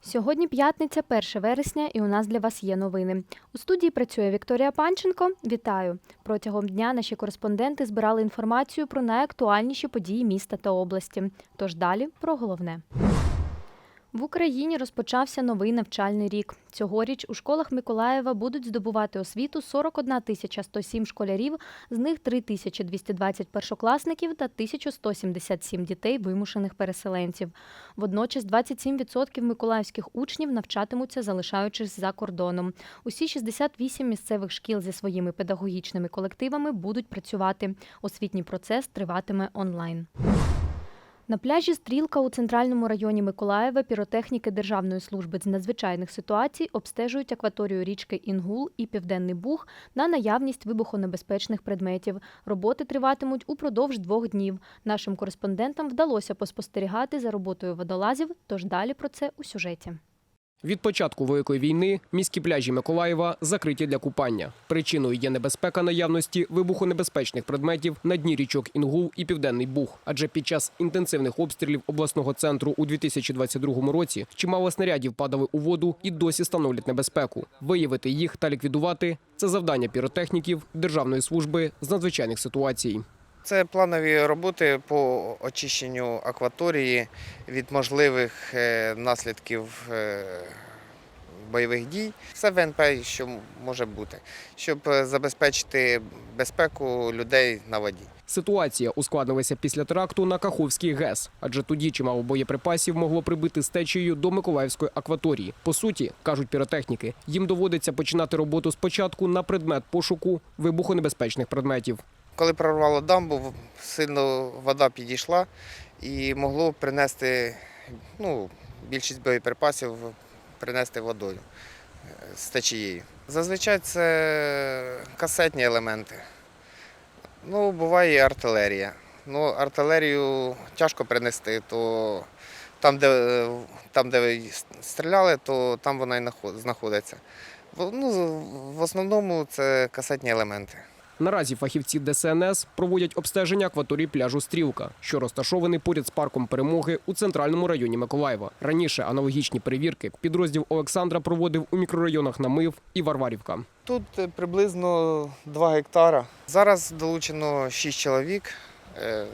Сьогодні п'ятниця, 1 вересня, і у нас для вас є новини. У студії працює Вікторія Панченко. Вітаю! Протягом дня наші кореспонденти збирали інформацію про найактуальніші події міста та області. Тож далі про головне. В Україні розпочався новий навчальний рік. Цьогоріч у школах Миколаєва будуть здобувати освіту 41 тисяча 107 школярів, з них 3 тисячі 220 першокласників та 1177 дітей вимушених переселенців. Водночас 27% миколаївських учнів навчатимуться, залишаючись за кордоном. Усі 68 місцевих шкіл зі своїми педагогічними колективами будуть працювати. Освітній процес триватиме онлайн. На пляжі Стрілка у центральному районі Миколаєва піротехніки Державної служби з надзвичайних ситуацій обстежують акваторію річки Інгул і Південний Буг на наявність вибухонебезпечних предметів. Роботи триватимуть упродовж двох днів. Нашим кореспондентам вдалося поспостерігати за роботою водолазів, тож далі про це у сюжеті. Від початку великої війни міські пляжі Миколаєва закриті для купання. Причиною є небезпека наявності вибухонебезпечних предметів на дні річок Інгул і Південний Буг. Адже під час інтенсивних обстрілів обласного центру у 2022 році чимало снарядів падали у воду і досі становлять небезпеку. Виявити їх та ліквідувати це завдання піротехніків Державної служби з надзвичайних ситуацій. Це планові роботи по очищенню акваторії від можливих е, наслідків е, бойових дій. Все ВНП, що може бути, щоб е, забезпечити безпеку людей на воді. Ситуація ускладнилася після теракту на Каховський ГЕС, адже тоді чимало боєприпасів могло прибити з до Миколаївської акваторії. По суті, кажуть піротехніки, їм доводиться починати роботу спочатку на предмет пошуку вибухонебезпечних предметів. Коли прорвало дамбу, сильно вода підійшла і могло принести ну, більшість боєприпасів принести водою е, з течією. Зазвичай це касетні елементи. Ну, буває і артилерія. Ну, артилерію тяжко принести, то там, де, там, де стріляли, то там вона і знаходиться. Ну, в основному це касетні елементи. Наразі фахівці ДСНС проводять обстеження акваторії пляжу Стрілка, що розташований поряд з парком перемоги у центральному районі Миколаєва. Раніше аналогічні перевірки підрозділ Олександра проводив у мікрорайонах Намив і Варварівка. Тут е, приблизно 2 гектара. Зараз долучено 6 чоловік, е,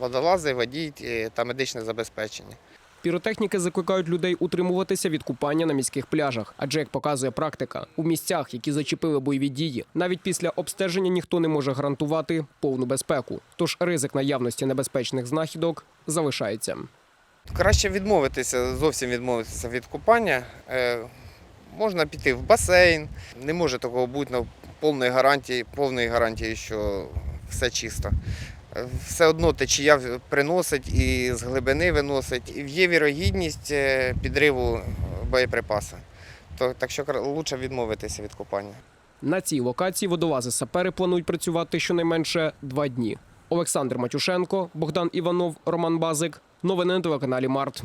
водолази, водій е, та медичне забезпечення. Піротехніки закликають людей утримуватися від купання на міських пляжах, адже як показує практика, у місцях, які зачепили бойові дії, навіть після обстеження ніхто не може гарантувати повну безпеку. Тож ризик наявності небезпечних знахідок залишається. Краще відмовитися, зовсім відмовитися від купання. Е, Можна піти в басейн. Не може такого бути на повної гарантії, повної гарантії, що все чисто. Все одно течія приносить і з глибини виносить. Є вірогідність е, підриву боєприпасу. То, так що краще відмовитися від купання. На цій локації водолази сапери планують працювати щонайменше два дні. Олександр Матюшенко, Богдан Іванов, Роман Базик. Новини на телеканалі Март.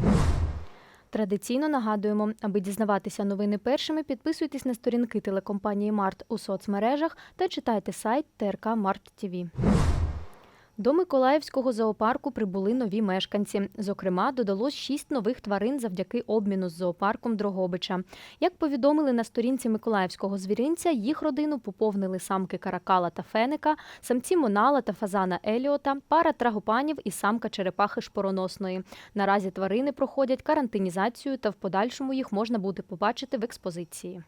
Традиційно нагадуємо, аби дізнаватися новини першими, підписуйтесь на сторінки телекомпанії Март у соцмережах та читайте сайт ТРК Март ТІВІ. До Миколаївського зоопарку прибули нові мешканці. Зокрема, додалось шість нових тварин завдяки обміну з зоопарком Дрогобича. Як повідомили на сторінці Миколаївського звіринця, їх родину поповнили самки каракала та феника, самці монала та фазана Еліота, пара трагопанів і самка черепахи шпороносної. Наразі тварини проходять карантинізацію та в подальшому їх можна буде побачити в експозиції.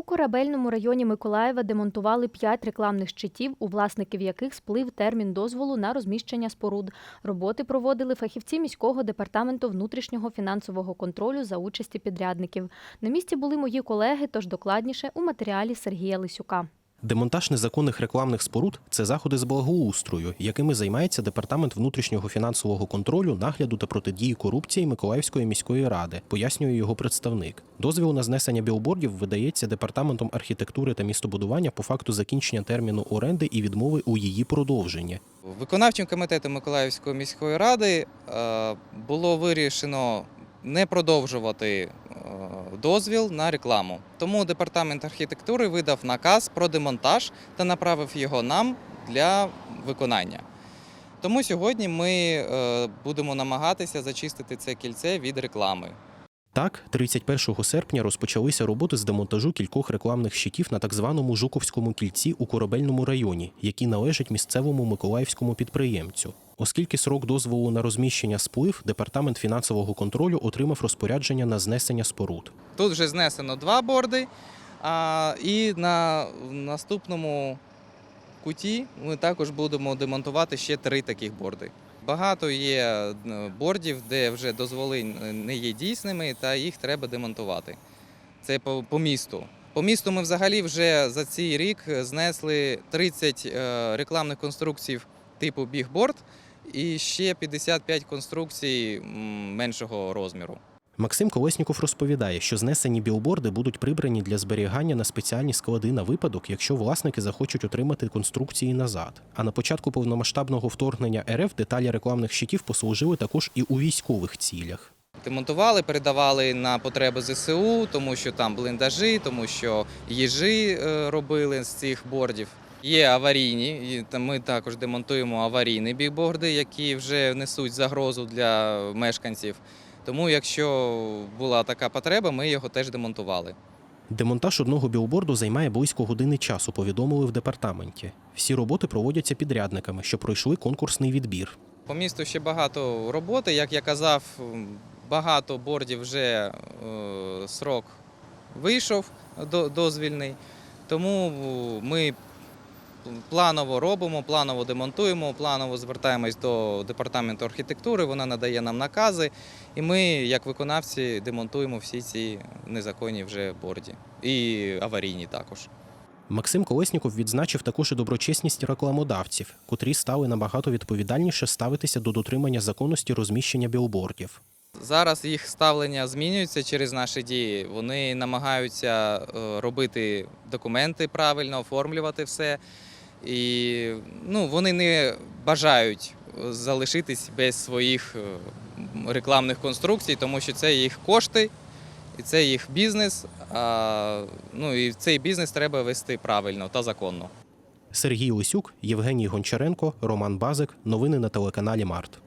У корабельному районі Миколаєва демонтували п'ять рекламних щитів, у власників яких сплив термін дозволу на розміщення споруд. Роботи проводили фахівці міського департаменту внутрішнього фінансового контролю за участі підрядників. На місці були мої колеги, тож докладніше у матеріалі Сергія Лисюка. Демонтаж незаконних рекламних споруд це заходи з благоустрою, якими займається департамент внутрішнього фінансового контролю, нагляду та протидії корупції Миколаївської міської ради, пояснює його представник. Дозвіл на знесення білбордів видається департаментом архітектури та містобудування по факту закінчення терміну оренди і відмови у її продовженні. Виконавчим комітетом Миколаївської міської ради е, було вирішено не продовжувати дозвіл на рекламу. Тому департамент архітектури видав наказ про демонтаж та направив його нам для виконання. Тому сьогодні ми е, будемо намагатися зачистити це кільце від реклами. Так, 31 серпня розпочалися роботи з демонтажу кількох рекламних щитів на так званому Жуковському кільці у корабельному районі, які належать місцевому миколаївському підприємцю. Оскільки срок дозволу на розміщення сплив, департамент фінансового контролю отримав розпорядження на знесення споруд. Тут вже знесено два борди, а, і на наступному куті ми також будемо демонтувати ще три таких борди. Багато є е, бордів, де вже дозволи не є дійсними, та їх треба демонтувати. Це по, по місту. По місту ми взагалі вже за цей рік знесли 30 е, рекламних конструкцій типу бігборд і ще 55 конструкцій меншого розміру. Максим Колесніков розповідає, що знесені білборди будуть прибрані для зберігання на спеціальні склади на випадок, якщо власники захочуть отримати конструкції назад. А на початку повномасштабного вторгнення РФ деталі рекламних щитів послужили також і у військових цілях. Демонтували, передавали на потреби ЗСУ, тому що там бліндажі, тому що їжі е, робили з цих бордів. Є аварійні, і ми також демонтуємо аварійні бігборди, які вже несуть загрозу для мешканців. Тому, якщо була така потреба, ми його теж демонтували. Демонтаж одного білборду займає близько години часу, повідомили в департаменті. Всі роботи проводяться підрядниками, що пройшли конкурсний відбір. По місту ще багато роботи. Як я казав, багато бордів вже е, срок вийшов дозвільний. Тому ми планово робимо, планово демонтуємо, планово звертаємось до департаменту архітектури. Вона надає нам накази, і ми, як виконавці, демонтуємо всі ці незаконні вже борді. І аварійні також. Максим Колесніков відзначив також і доброчесність рекламодавців, котрі стали набагато відповідальніше ставитися до дотримання законності розміщення білбордів. Зараз їх ставлення змінюється через наші дії. Вони намагаються е, робити документи правильно, оформлювати все. І ну, вони не бажають залишитись без своїх е, рекламних конструкцій, тому що це їх кошти і це їх бізнес. А, ну, і цей бізнес треба вести правильно та законно. Сергій Лисюк, Євгеній Гончаренко, Роман Базик. Новини на телеканалі Март.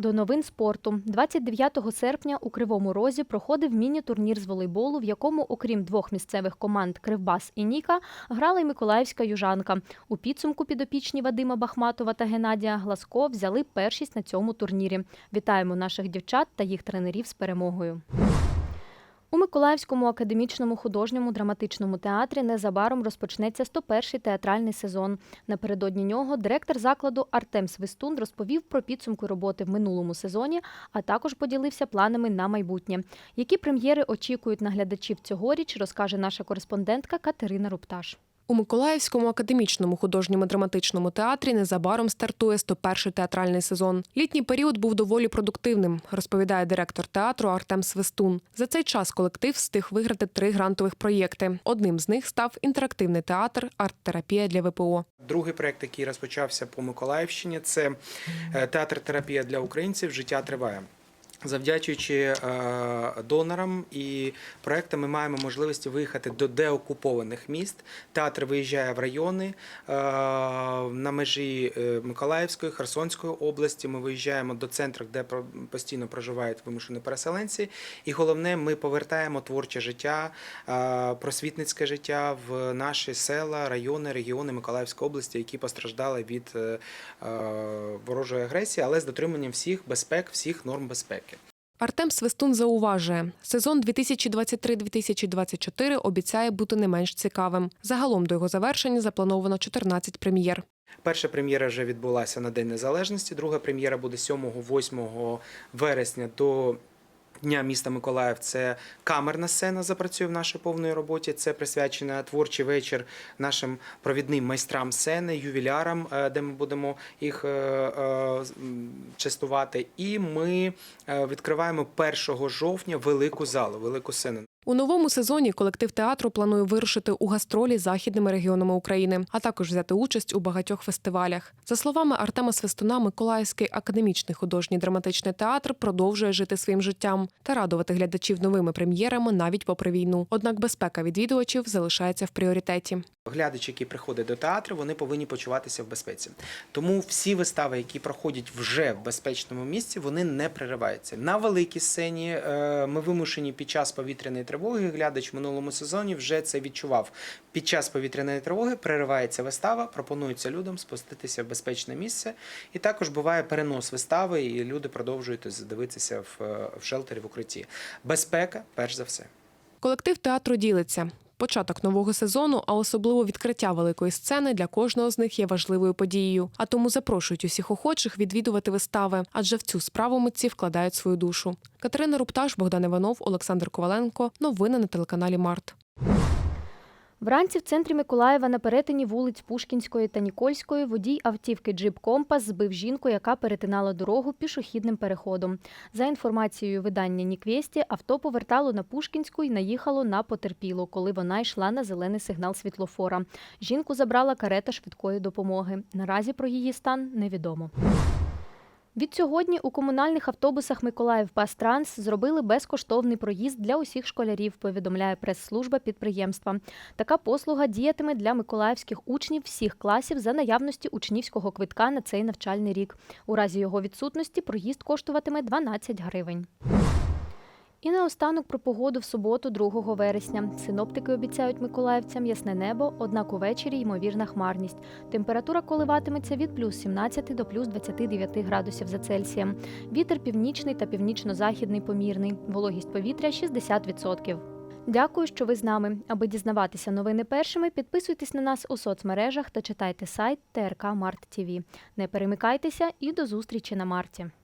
До новин спорту 29 серпня у Кривому Розі проходив міні-турнір з волейболу, в якому, окрім двох місцевих команд Кривбас і Ніка, грала й Миколаївська южанка. У підсумку підопічні Вадима Бахматова та Геннадія Гласко взяли першість на цьому турнірі. Вітаємо наших дівчат та їх тренерів з перемогою. У Миколаївському академічному художньому драматичному театрі незабаром розпочнеться 101-й театральний сезон. Напередодні нього директор закладу Артем Свистун розповів про підсумки роботи в минулому сезоні, а також поділився планами на майбутнє. Які прем'єри очікують на глядачів цьогоріч, розкаже наша кореспондентка Катерина Рупташ. У Миколаївському академічному художньому драматичному театрі незабаром стартує 101-й театральний сезон. Літній період був доволі продуктивним, розповідає директор театру Артем Свистун. За цей час колектив встиг виграти три грантових проєкти. Одним з них став інтерактивний театр Арт-терапія для ВПО. Другий проект, який розпочався по Миколаївщині, це е, театр терапія для українців Життя триває. Завдячуючи е, донорам і проектам, ми маємо можливість виїхати до деокупованих міст. Театр виїжджає в райони е, на межі е, Миколаївської, Херсонської області. Ми виїжджаємо до центрів, де постійно проживають вимушені переселенці. І головне, ми повертаємо творче життя, просвітницьке життя в наші села, райони, регіони Миколаївської області, які постраждали від ворожої агресії, але з дотриманням всіх безпек, всіх норм безпеки. Артем Свистун зауважує, сезон 2023-2024 обіцяє бути не менш цікавим. Загалом до його завершення заплановано 14 прем'єр. Перша прем'єра вже відбулася на День Незалежності. Друга прем'єра буде 7-8 вересня до Дня міста Миколаїв. Це камерна сцена запрацює в нашій повної роботі. Це присвячена творчий вечір нашим провідним майстрам сцени, ювілярам, е, де ми будемо їх е, е, частувати. І ми відкриваємо 1 жовтня велику залу, велику сцену. У новому сезоні колектив театру планує вирушити у гастролі західними регіонами України, а також взяти участь у багатьох фестивалях. За словами Артема Свистуна, Миколаївський академічний художній драматичний театр продовжує жити своїм життям та радувати глядачів новими прем'єрами навіть попри війну. Однак безпека відвідувачів залишається в пріоритеті. Глядач, який приходить до театру, вони повинні почуватися в безпеці. Тому всі вистави, які проходять вже в безпечному місці, вони не перериваються. На великій сцені е, ми вимушені під час повітряної тривоги. Глядач в минулому сезоні вже це відчував. Під час повітряної тривоги переривається вистава, пропонується людям спуститися в безпечне місце. І також буває перенос вистави, і люди продовжують дивитися в, е, в шелтері в укритті. Безпека, перш за все. Колектив театру ділиться. Початок нового сезону, а особливо відкриття великої сцени для кожного з них є важливою подією. А тому запрошують усіх охочих відвідувати вистави, адже в цю справу митці вкладають свою душу. Катерина Рупташ, Богдан Іванов, Олександр Коваленко. Новини на телеканалі Март. Вранці в центрі Миколаєва на перетині вулиць Пушкінської та Нікольської водій автівки Джип Компас збив жінку, яка перетинала дорогу пішохідним переходом. За інформацією видання Ніквєсті, авто повертало на Пушкінську і наїхало на потерпілу, коли вона йшла на зелений сигнал світлофора. Жінку забрала карета швидкої допомоги. Наразі про її стан невідомо. Відсьогодні у комунальних автобусах Миколаїв Пастранс зробили безкоштовний проїзд для усіх школярів, повідомляє прес-служба підприємства. Така послуга діятиме для миколаївських учнів всіх класів за наявності учнівського квитка на цей навчальний рік. У разі його відсутності проїзд коштуватиме 12 гривень. І наостанок про погоду в суботу, 2 вересня. Синоптики обіцяють миколаївцям ясне небо, однак увечері ймовірна хмарність. Температура коливатиметься від плюс 17 до плюс 29 градусів за Цельсієм. Вітер північний та північно-західний помірний. Вологість повітря 60%. Дякую, що ви з нами. Аби дізнаватися новини першими, підписуйтесь на нас у соцмережах та читайте сайт ТРК Март ТІВІ. Не перемикайтеся і до зустрічі на марті.